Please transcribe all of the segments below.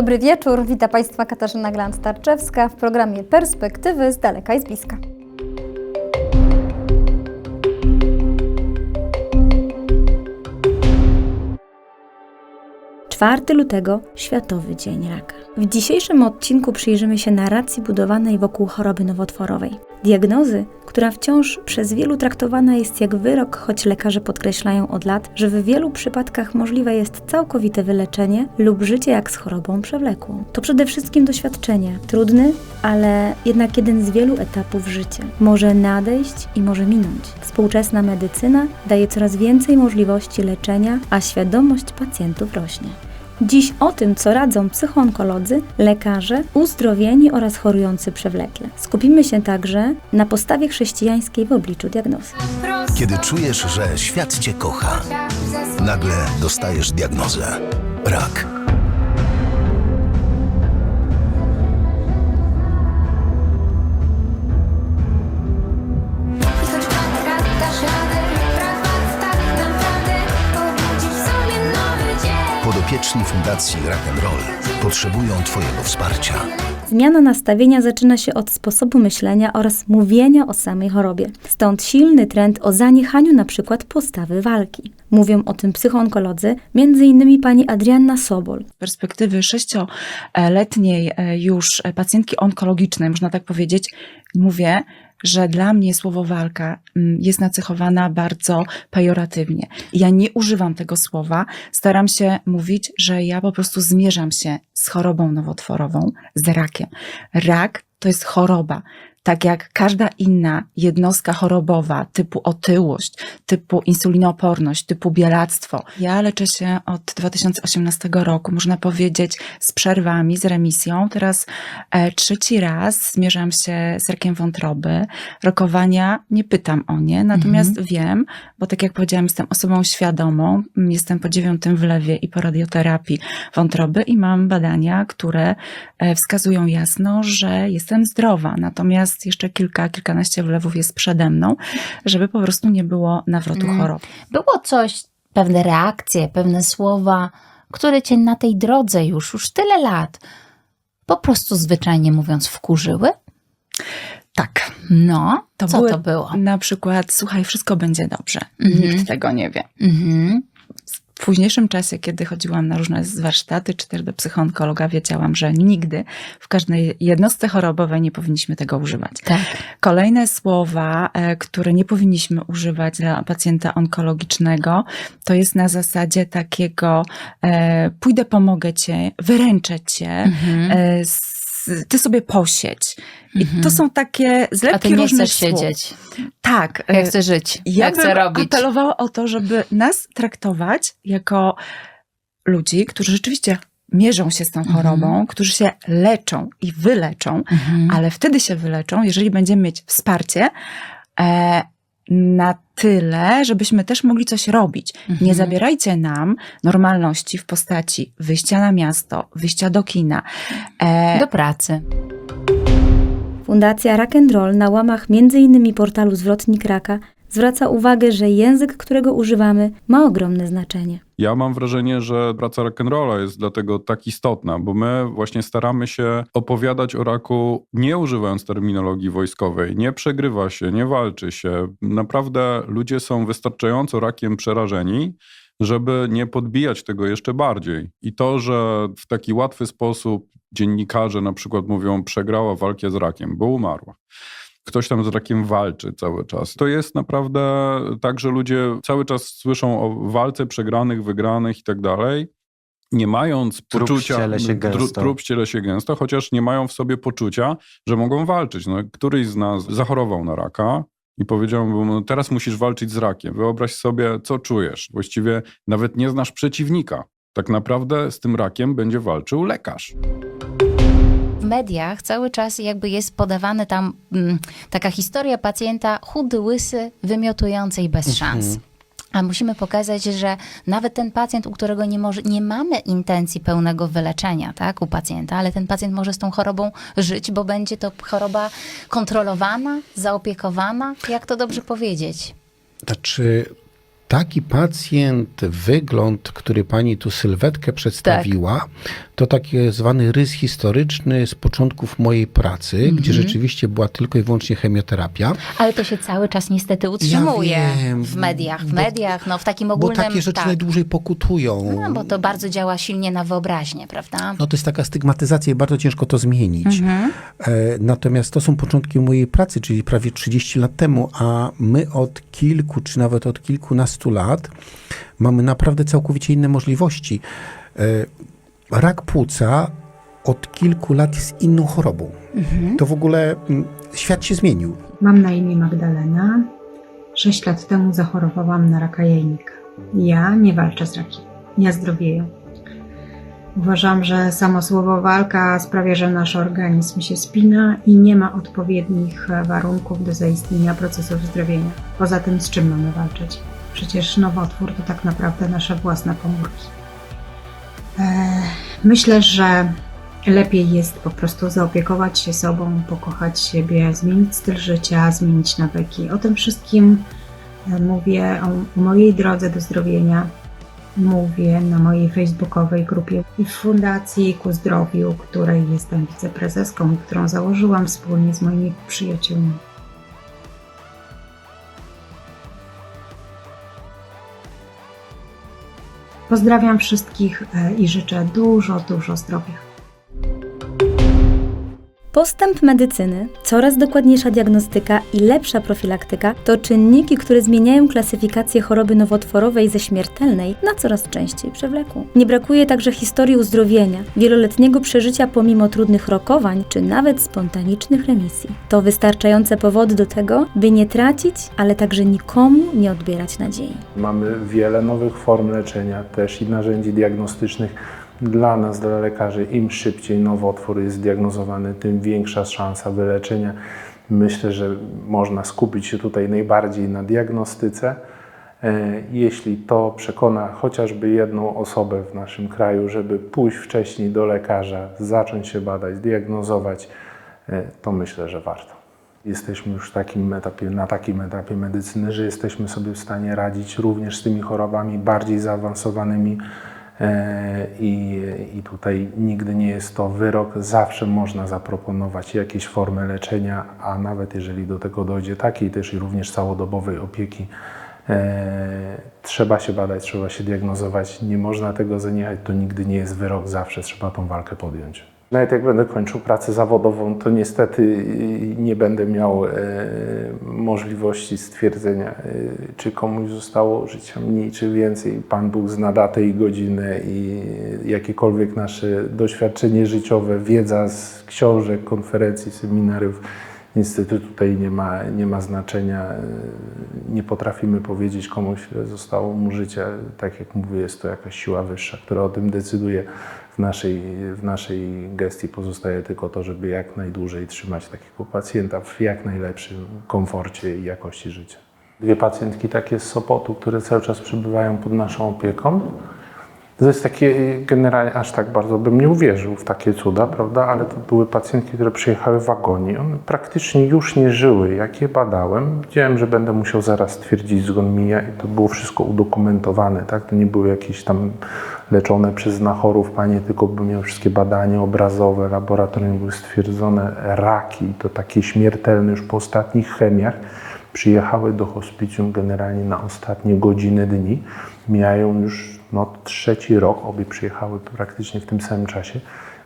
Dobry wieczór, witam Państwa Katarzyna Glant-Tarczewska w programie Perspektywy z daleka i z bliska. Czwarty lutego Światowy Dzień Raka. W dzisiejszym odcinku przyjrzymy się narracji budowanej wokół choroby nowotworowej. Diagnozy, która wciąż przez wielu traktowana jest jak wyrok, choć lekarze podkreślają od lat, że w wielu przypadkach możliwe jest całkowite wyleczenie lub życie jak z chorobą przewlekłą. To przede wszystkim doświadczenie, trudny, ale jednak jeden z wielu etapów życia. Może nadejść i może minąć. Współczesna medycyna daje coraz więcej możliwości leczenia, a świadomość pacjentów rośnie. Dziś o tym, co radzą psychoonkolodzy, lekarze, uzdrowieni oraz chorujący przewlekle. Skupimy się także na postawie chrześcijańskiej w obliczu diagnozy. Kiedy czujesz, że świat cię kocha, nagle dostajesz diagnozę. Rak. Podopieczni Fundacji Rock'n'Roll potrzebują Twojego wsparcia. Zmiana nastawienia zaczyna się od sposobu myślenia oraz mówienia o samej chorobie. Stąd silny trend o zaniechaniu na przykład postawy walki. Mówią o tym psychoonkolodzy, m.in. pani Adrianna Sobol. z perspektywy sześcioletniej e, już pacjentki onkologicznej, można tak powiedzieć, mówię, że dla mnie słowo walka mm, jest nacechowana bardzo pejoratywnie. Ja nie używam tego słowa, staram się mówić, że ja po prostu zmierzam się z chorobą nowotworową, z rakiem. Rak to jest choroba. Tak jak każda inna jednostka chorobowa typu otyłość, typu insulinooporność, typu bielactwo. Ja leczę się od 2018 roku, można powiedzieć, z przerwami, z remisją. Teraz e, trzeci raz zmierzam się z rakiem wątroby. Rokowania nie pytam o nie, natomiast wiem, bo tak jak powiedziałam, jestem osobą świadomą, jestem po dziewiątym wlewie i po radioterapii wątroby i mam badania, które e, wskazują jasno, że jestem zdrowa. Natomiast jeszcze kilka, kilkanaście wlewów jest przede mną, żeby po prostu nie było nawrotu Mm. choroby. Było coś, pewne reakcje, pewne słowa, które cię na tej drodze już, już tyle lat, po prostu zwyczajnie mówiąc, wkurzyły? Tak. No, To co były to było? Na przykład, słuchaj, wszystko będzie dobrze. Mhm. Nikt tego nie wie. Mhm. W późniejszym czasie, kiedy chodziłam na różne warsztaty, czy też do psychoonkologa, wiedziałam, że nigdy w każdej jednostce chorobowej nie powinniśmy tego używać. Tak. Kolejne słowa, e, które nie powinniśmy używać dla pacjenta onkologicznego, to jest na zasadzie takiego e, pójdę, pomogę cię, wyręczę cię, Mhm. e, s- ty sobie posiedź. I Mhm. to są takie A zlepki ty nie chcesz słów. siedzieć. Tak. Ja e, chcę żyć. ja Ja chcę robić. apelowała o to, żeby nas traktować jako ludzi, którzy rzeczywiście mierzą się z tą Mhm. chorobą, którzy się leczą i wyleczą, Mhm. ale wtedy się wyleczą, jeżeli będziemy mieć wsparcie e, na tyle, żebyśmy też mogli coś robić. Mhm. Nie zabierajcie nam normalności w postaci wyjścia na miasto, wyjścia do kina. E, Do pracy. Fundacja Rock'n'Roll na łamach m.in. portalu Zwrotnik Raka zwraca uwagę, że język, którego używamy, ma ogromne znaczenie. Ja mam wrażenie, że praca rock'n'rolla jest dlatego tak istotna, bo my właśnie staramy się opowiadać o raku nie używając terminologii wojskowej. Nie przegrywa się, nie walczy się. Naprawdę ludzie są wystarczająco rakiem przerażeni, żeby nie podbijać tego jeszcze bardziej. I to, że w taki łatwy sposób dziennikarze na przykład mówią przegrała walkę z rakiem, bo umarła ktoś tam z rakiem walczy cały czas. To jest naprawdę tak, że ludzie cały czas słyszą o walce przegranych, wygranych i tak dalej. Nie mając Trup poczucia, ściele się gęsto. trup ściele się gęsto, chociaż nie mają w sobie poczucia, że mogą walczyć. No, któryś z nas zachorował na raka i powiedział mu, no, teraz musisz walczyć z rakiem. Wyobraź sobie, co czujesz. Właściwie nawet nie znasz przeciwnika. Tak naprawdę z tym rakiem będzie walczył lekarz. W mediach cały czas jakby jest podawana tam mm, taka historia pacjenta chudy, łysy, wymiotujący i bez szans. A musimy pokazać, że nawet ten pacjent, u którego nie, może, nie mamy intencji pełnego wyleczenia tak, u pacjenta, ale ten pacjent może z tą chorobą żyć, bo będzie to choroba kontrolowana, zaopiekowana. Jak to dobrze powiedzieć? Znaczy, taki pacjent, wygląd, który pani tu sylwetkę przedstawiła, to taki zwany rys historyczny z początków mojej pracy, gdzie rzeczywiście była tylko i wyłącznie chemioterapia. Ale to się cały czas niestety utrzymuje wiem, w mediach. W bo- mediach, no w takim Bo ogólnym... takie rzeczy tak. najdłużej pokutują. No, bo to bardzo działa silnie na wyobraźnię, prawda? No to jest taka stygmatyzacja i bardzo ciężko to zmienić. Mhm. E, natomiast to są początki mojej pracy, czyli prawie 30 lat temu, a my od kilku, czy nawet od kilkunastu lat mamy naprawdę całkowicie inne możliwości. E, rak płuca od kilku lat jest inną chorobą. To w ogóle mm, świat się zmienił. Mam na imię Magdalena. Sześć lat temu zachorowałam na raka jajnika. Ja nie walczę z rakiem. Ja zdrowieję. Uważam, że samo słowo walka sprawia, że nasz organizm się spina i nie ma odpowiednich warunków do zaistnienia procesu wyzdrowienia. Poza tym, z czym mamy walczyć? Przecież nowotwór to tak naprawdę nasze własne komórki. Eee, myślę, że Lepiej jest po prostu zaopiekować się sobą, pokochać siebie, zmienić styl życia, zmienić nawyki. O tym wszystkim e, mówię o mojej drodze do zdrowienia. Mówię na mojej facebookowej grupie i w Fundacji Ku Zdrowiu, której jestem wiceprezeską i którą założyłam wspólnie z moimi przyjaciółmi. Pozdrawiam wszystkich e, i życzę dużo, dużo zdrowia. Postęp medycyny, coraz dokładniejsza diagnostyka i lepsza profilaktyka to czynniki, które zmieniają klasyfikację choroby nowotworowej ze śmiertelnej na coraz częściej przewlekłą. Nie brakuje także historii uzdrowienia, wieloletniego przeżycia pomimo trudnych rokowań czy nawet spontanicznych remisji. To wystarczające powody do tego, by nie tracić, ale także nikomu nie odbierać nadziei. Mamy wiele nowych form leczenia, też i narzędzi diagnostycznych. Dla nas, dla lekarzy, im szybciej nowotwór jest zdiagnozowany, tym większa szansa wyleczenia. Myślę, że można skupić się tutaj najbardziej na diagnostyce. E, Jeśli to przekona chociażby jedną osobę w naszym kraju, żeby pójść wcześniej do lekarza, zacząć się badać, diagnozować, e, to myślę, że warto. Jesteśmy już takim etapie, na takim etapie medycyny, że jesteśmy sobie w stanie radzić również z tymi chorobami bardziej zaawansowanymi i, i tutaj nigdy nie jest to wyrok. Zawsze można zaproponować jakieś formy leczenia, a nawet jeżeli do tego dojdzie, takiej też i również całodobowej opieki, e, trzeba się badać, trzeba się diagnozować, nie można tego zaniechać, to nigdy nie jest wyrok, zawsze trzeba tą walkę podjąć. Nawet jak będę kończył pracę zawodową, to niestety nie będę miał e, możliwości stwierdzenia, e, czy komuś zostało życia mniej czy więcej. Pan Bóg zna datę i godzinę i jakiekolwiek nasze doświadczenie życiowe, wiedza z książek, konferencji, seminariów, niestety tutaj nie ma, nie ma znaczenia. Nie potrafimy powiedzieć komuś, ile zostało mu życia. Tak jak mówię, jest to jakaś siła wyższa, która o tym decyduje. W naszej, w naszej gestii pozostaje tylko to, żeby jak najdłużej trzymać takiego pacjenta w jak najlepszym komforcie i jakości życia. Dwie pacjentki takie z Sopotu, które cały czas przebywają pod naszą opieką. To jest takie, generalnie aż tak bardzo bym nie uwierzył w takie cuda, prawda? Ale to były pacjentki, które przyjechały w wagonie. One praktycznie już nie żyły. Jak je badałem, wiedziałem, że będę musiał zaraz stwierdzić zgon mija i to było wszystko udokumentowane, tak? To nie były jakieś tam leczone przez znachorów panie, tylko by miały wszystkie badania obrazowe, laboratoryjne, były stwierdzone raki, to takie śmiertelne już po ostatnich chemiach przyjechały do hospicjum generalnie na ostatnie godziny dni. Mijają już no, trzeci rok, obie przyjechały praktycznie w tym samym czasie.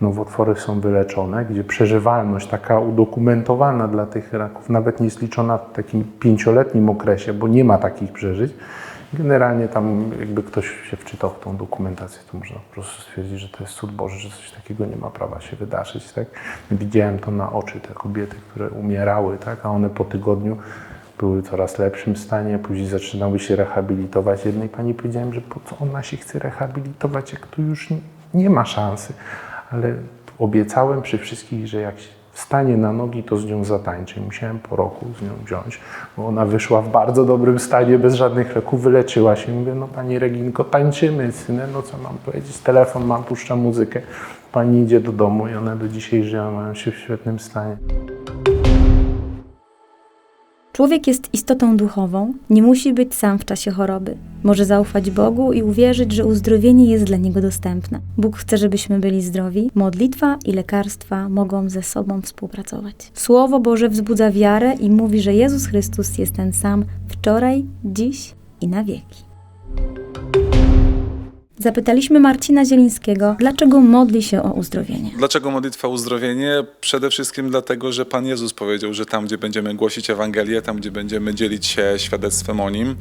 Nowotwory są wyleczone, gdzie przeżywalność taka udokumentowana dla tych raków nawet nie jest liczona w takim pięcioletnim okresie, bo nie ma takich przeżyć. Generalnie tam jakby ktoś się wczytał w tą dokumentację, to można po prostu stwierdzić, że to jest cud Boży, że coś takiego nie ma prawa się wydarzyć. Tak? Widziałem to na oczy, te kobiety, które umierały, tak? a one po tygodniu były w coraz lepszym stanie, później zaczynały się rehabilitować. Jednej pani powiedziałem, że po co ona się chce rehabilitować, jak tu już nie, ma szansy. Ale obiecałem przy wszystkich, że jak wstanie na nogi, to z nią zatańczę. I Musiałem po roku z nią wziąć, bo ona wyszła w bardzo dobrym stanie, bez żadnych leków, wyleczyła się. Mówię, no pani Reginko, tańczymy, synę, no co mam powiedzieć, telefon mam, puszczam muzykę. Pani idzie do domu i one do dzisiaj żyją, mają się w świetnym stanie. Człowiek jest istotą duchową, nie musi być sam w czasie choroby. Może zaufać Bogu i uwierzyć, że uzdrowienie jest dla niego dostępne. Bóg chce, żebyśmy byli zdrowi. Modlitwa i lekarstwa mogą ze sobą współpracować. Słowo Boże wzbudza wiarę i mówi, że Jezus Chrystus jest ten sam wczoraj, dziś i na wieki. Zapytaliśmy Marcina Zielińskiego, dlaczego modli się o uzdrowienie. Dlaczego modlitwa o uzdrowienie? Przede wszystkim dlatego, że Pan Jezus powiedział, że tam, gdzie będziemy głosić Ewangelię, tam, gdzie będziemy dzielić się świadectwem o Nim,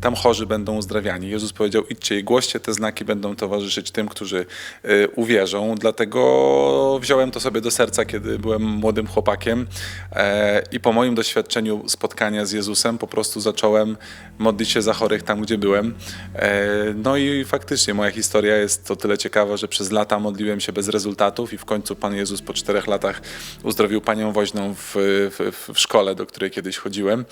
tam chorzy będą uzdrawiani. Jezus powiedział, idźcie i głoście, te znaki będą towarzyszyć tym, którzy y, uwierzą. Dlatego wziąłem to sobie do serca, kiedy byłem młodym chłopakiem e, i po moim doświadczeniu spotkania z Jezusem po prostu zacząłem modlić się za chorych tam, gdzie byłem. E, no i faktycznie moja historia jest to tyle ciekawa, że przez lata modliłem się bez rezultatów i w końcu Pan Jezus po czterech latach uzdrowił panią woźną w, w, w szkole, do której kiedyś chodziłem.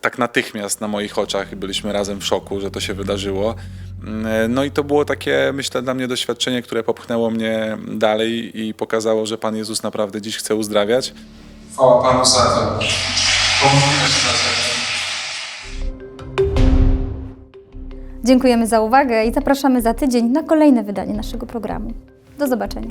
Tak natychmiast na moich oczach byliśmy razem w szoku, że to się wydarzyło. Mm, No i to było takie, myślę, dla mnie doświadczenie, które popchnęło mnie dalej i pokazało, że Pan Jezus naprawdę dziś chce uzdrawiać. Chwała Panu za to. Pomóżmy Dziękujemy za uwagę i zapraszamy za tydzień na kolejne wydanie naszego programu. Do zobaczenia.